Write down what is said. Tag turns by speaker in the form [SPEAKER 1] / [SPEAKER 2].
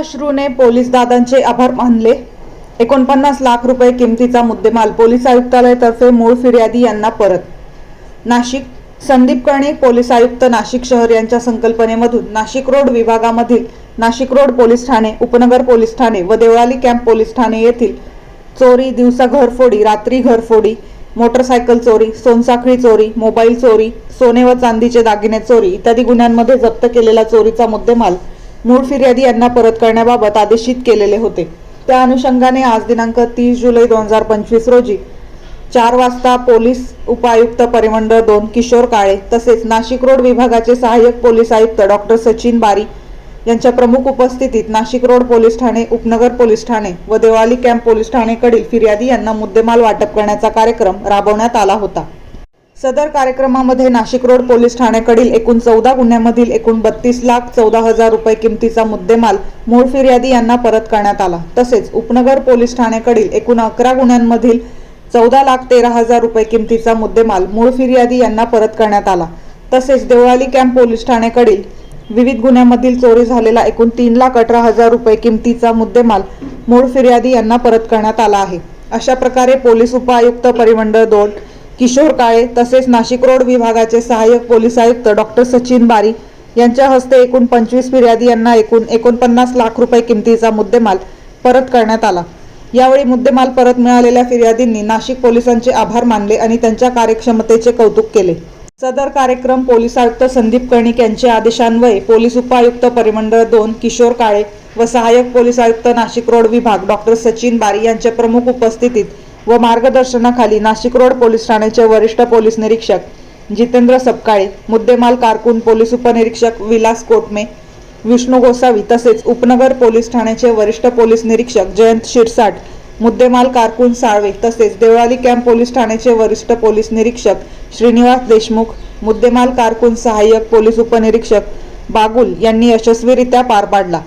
[SPEAKER 1] अश्रूने police दादांचे आभार मानले. एकोणपन्नास लाख रुपये किमतीचा मुद्देमाल पोलीस आयुक्तालयातर्फे मूळ फिर्यादी यांना परत. नाशिक संदीप कर्णिक पोलीस आयुक्त नाशिक शहर यांच्या संकल्पनेमधून नाशिक रोड विभागामधील नाशिक रोड पोलीस ठाणे उपनगर पोलीस ठाणे व देवळाली कॅम्प पोलीस ठाणे येथील चोरी दिवसा घरफोडी रात्री घरफोडी मोटरसायकल चोरी सोनसाखळी चोरी मोबाईल चोरी सोने व चांदीचे दागिने चोरी इत्यादी गुन्ह्यांमध्ये जप्त केलेला चोरीचा मुद्देमाल मूळ फिर्यादी यांना परत करण्याबाबत आदेशित केलेले होते. त्या अनुषंगाने आज दिनांक तीस जुलै दोन हजार पंचवीस रोजी चार वाजता पोलीस उपायुक्त परिमंडळ दोन किशोर काळे तसेच नाशिक रोड विभागाचे सहाय्यक पोलीस आयुक्त डॉक्टर सचिन बारी यांच्या प्रमुख उपस्थितीत नाशिक रोड पोलीस ठाणे उपनगर पोलीस ठाणे व देवाली कॅम्प पोलीस ठाणेकडील फिर्यादी यांना मुद्देमाल वाटप करण्याचा कार्यक्रम राबवण्यात आला होता. सदर कार्यक्रमामध्ये नाशिक रोड पोलीस ठाण्याकडील एकूण चौदा गुन्ह्यामधील एकूण बत्तीस लाख चौदा हजार रुपये किमतीचा मुद्देमाल मूळ फिर्यादी यांना परत करण्यात आला. तसेच उपनगर पोलीस ठाण्याकडील एकूण अकरा गुन्ह्यांमधील चौदा लाख तेरा हजार रुपये किमतीचा मुद्देमाल मूळ फिर्यादी यांना परत करण्यात आला. तसेच देवळाली कॅम्प पोलीस ठाण्याकडील विविध गुन्ह्यांमधील चोरी झालेला एकूण तीन लाख अठरा हजार रुपये किमतीचा मुद्देमाल मूळ फिर्यादी यांना परत करण्यात आला आहे. अशा प्रकारे पोलीस उपायुक्त परिमंडळ दोन किशोर काळे तसेच नाशिक रोड विभागाचे सहाय्यक पोलीस आयुक्त डॉक्टर सचिन बारी यांच्या हस्ते एकूण पंचवीस फिर्यादी यांना एकूण एकोणपन्नास लाख रुपये किमतीचा मुद्देमाल परत करण्यात आला. यावेळी मुद्देमाल परत मिळालेल्या फिर्यादींनी नाशिक पोलिसांचे आभार मानले आणि त्यांच्या कार्यक्षमतेचे कौतुक केले. सदर कार्यक्रम पोलीस आयुक्त संदीप कर्णिक यांच्या आदेशान्वये पोलीस उपायुक्त परिमंडळ दोन किशोर काळे व सहाय्यक पोलीस आयुक्त नाशिक रोड विभाग डॉक्टर सचिन बारी यांच्या प्रमुख उपस्थितीत व मार्गदर्शनाखाली नाशिक रोड पोलीस ठाण्याचे वरिष्ठ पोलीस निरीक्षक जितेंद्र सपकाळे मुद्देमाल कारकून पोलीस उपनिरीक्षक विलास कोटमे विष्णू गोसावी तसेच उपनगर पोलीस ठाण्याचे वरिष्ठ पोलीस निरीक्षक जयंत शिरसाट मुद्देमाल कारकून साळवे तसेच देवळाली कॅम्प पोलीस ठाण्याचे वरिष्ठ पोलीस निरीक्षक श्रीनिवास देशमुख मुद्देमाल कारकून सहाय्यक पोलीस उपनिरीक्षक बागुल यांनी यशस्वीरित्या पार पाडला.